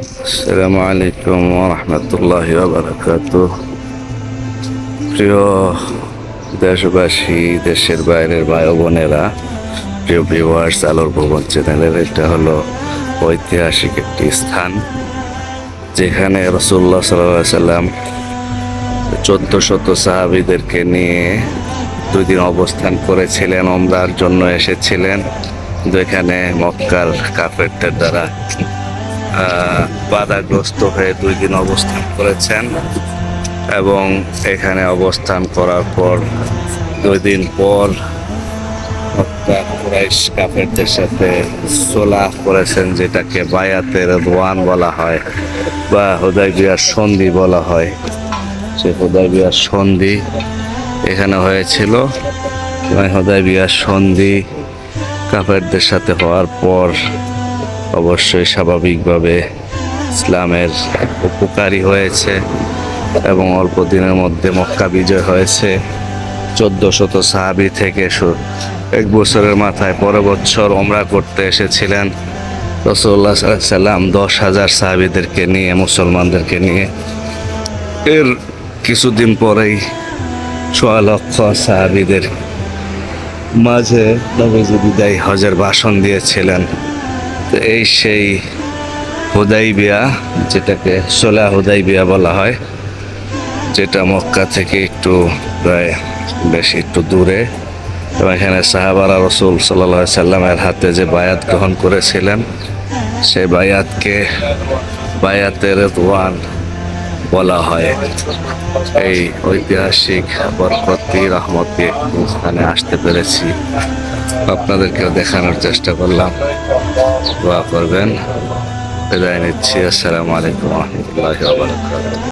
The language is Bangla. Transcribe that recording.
আসসালামু আলাইকুম রহমতুল্লাহ বারাকাত প্রিয় দেশবাসী, দেশের বাইরের ভাই বোনেরা প্রিয় ভিউয়ার্স আলোর ভবন চ্যানেলের এটা হলো ঐতিহাসিক একটি স্থান, যেখানে রসুল্লাহ সাল্লাহ সাল্লাম চোদ্দ শত সাহাবিদেরকে নিয়ে দুই দিন অবস্থান করেছিলেন ওমরার জন্য এসেছিলেন। কিন্তু এখানে মক্কার কাফেরদের দ্বারা বাধাগ্রস্ত হয়ে দুই দিন অবস্থান করেছেন এবং এখানে অবস্থান করার পর দুই দিন পর কুরাইশ কাফেরদের সাথে সোলাহ করেছেন, যেটাকে বায়াতের দোয়ান বলা হয় বা হুদাইবিয়ার সন্ধি বলা হয়। সে হুদাইবিয়ার সন্ধি এখানে হয়েছিল হুদাইবিয়ার সন্ধি কাফেরদের সাথে হওয়ার পর অবশ্যই স্বাভাবিকভাবে ইসলামের উপকারী হয়েছে এবং অল্প দিনের মধ্যে মক্কা বিজয় হয়েছে। চোদ্দ শত সাহাবি থেকে এক বছরের মাথায় পরের বছর ওমরা করতে এসেছিলেন। রসুল্লাহ সাল্লাম দশ হাজার সাহাবিদেরকে নিয়ে, মুসলমানদেরকে নিয়ে। এর কিছুদিন পরেই সোয়া লক্ষ সাহাবিদের মাঝে নবীজি বিদায় হজের ভাষণ দিয়েছিলেন। তো এই সেই হুদাইবিয়া, যেটাকে সোলা হুদাইবিয়া বলা হয়, যেটা মক্কা থেকে একটু প্রায় বেশি একটু দূরে। এবং এখানে সাহাবারা রসুল সাল্লা সাল্লামের হাতে যে বায়াত গ্রহণ করেছিলেন, সেই বায়াতকে বায়াতের দোয়ান বলা হয়। এই ঐতিহাসিক বরকতি রহমতি স্থানে আসতে পেরেছি। আপনাদেরকেও দেখানোর চেষ্টা করলাম। দোয়া করবেন। বিদায় নিচ্ছি। আসসালামু আলাইকুম রহমতুল্লাহ